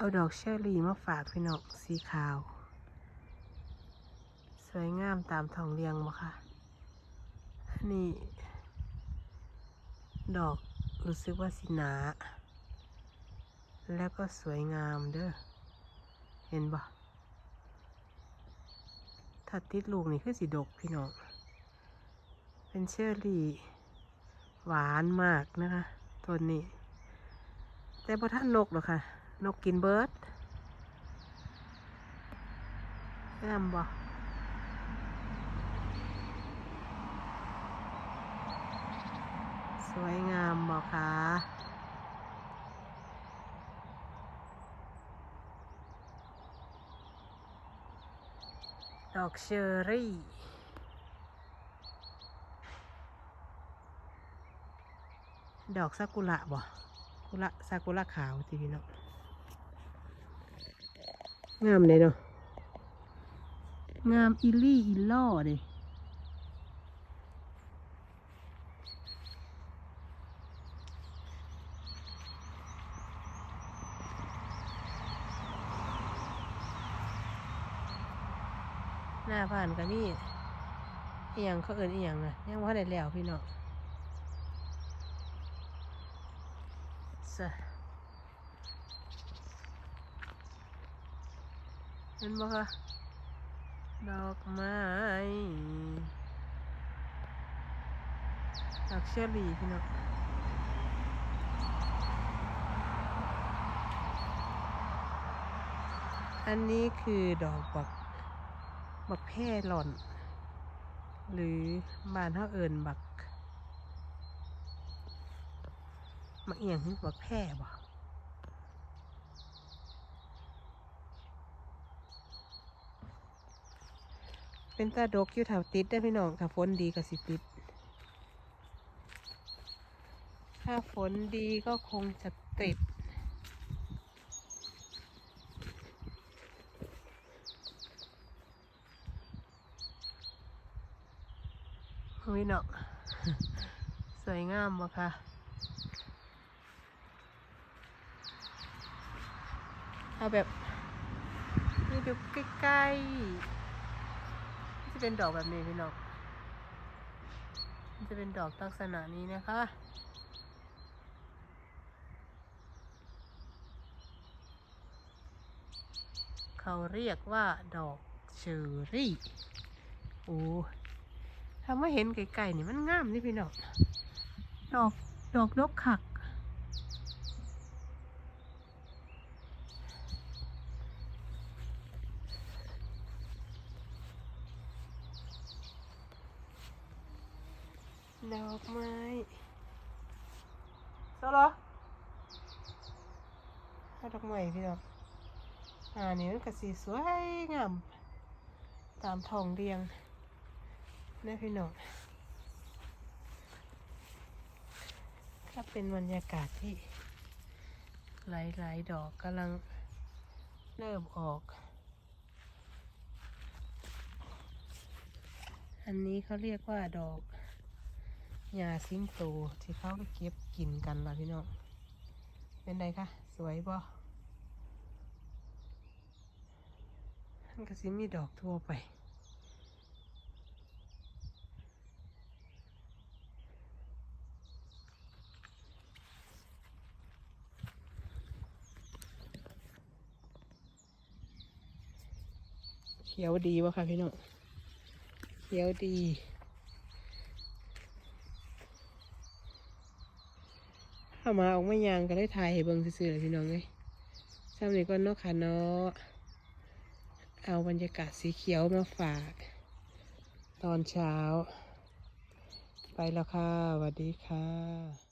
เอาดอกเชอรี่มาฝากพี่น้องสีขาว สวยงามตามท้องเรียงบ่ค่ะ นี่ ดอกรู้สึกว่าสีหนา แล้วก็สวยงามเด้อ เห็นบ่ถ้าติดลูกนี่คือสีดกพี่น้อง เป็นเชอรี่ หวานมากนะคะต้นนี้ แต่พอท่านนกหรอกค่ะ นกกินเบิร์ดงามบ่สวยงามบ่คะดอกเชอรี่ดอกซากุระบ่กุระซากุระขาวทีพี่น้อง งามเลยเนาะงามอีลี่อีล่อเลยหน้าผ่านกันนี่อีหยังเขาเอินอีหยังนะยังว่าได้แล้วพี่น้อง สะ เห็นบ่คะดอกไม้ดอกเชอรี่พี่น้องอันนี้คือดอกบักบักแพร่หล่อน หรือบานเฮาเอิญบักมาเอียงบักแพร่บ่ เป็นตาดกอยู่แถวติดได้พี่น้องถ้าฝนดีก็สิติด ถ้าฝนดีก็คงจะติด พี่น้องสวยงามบ่ค่ะเอาแบบนี่ดูใกล้ๆ จะเป็นดอกแบบนี้พี่น้องมันจะเป็นดอกลักษณะนี้นะคะเขาเรียกว่าดอกเชอรี่โอ้ถ้าไม่เห็นไกลๆนี่มันงามนี่พี่น้อง ดอกดอกนกขัก ดอกไม้โซโลถ้าดอกไม้พี่น้องอ่านี่มันก็สีสวยงาม ตามทองเรียงนะพี่น้องก็เป็นบรรยากาศที่หลายๆดอกกำลังเริ่มออก อันนี้เขาเรียกว่าดอก หญ้าสิงโตที่เขาไปเก็บกินกันล่ะพี่น้อง เป็นไงคะ สวยบ่มันก็สิมีดอกทั่วไปเขียวดีวะค่ะพี่น้องเขียวดี ข้ามาออกมายางก็ได้ถ่ายให้เบิ่งซื่อๆเลยพี่น้องเลยซ้ำนี้ก็นอกขาเนาะเอาบรรยากาศสีเขียวมาฝาก ตอนเช้า ไปแล้วค่ะสวัสดีค่ะ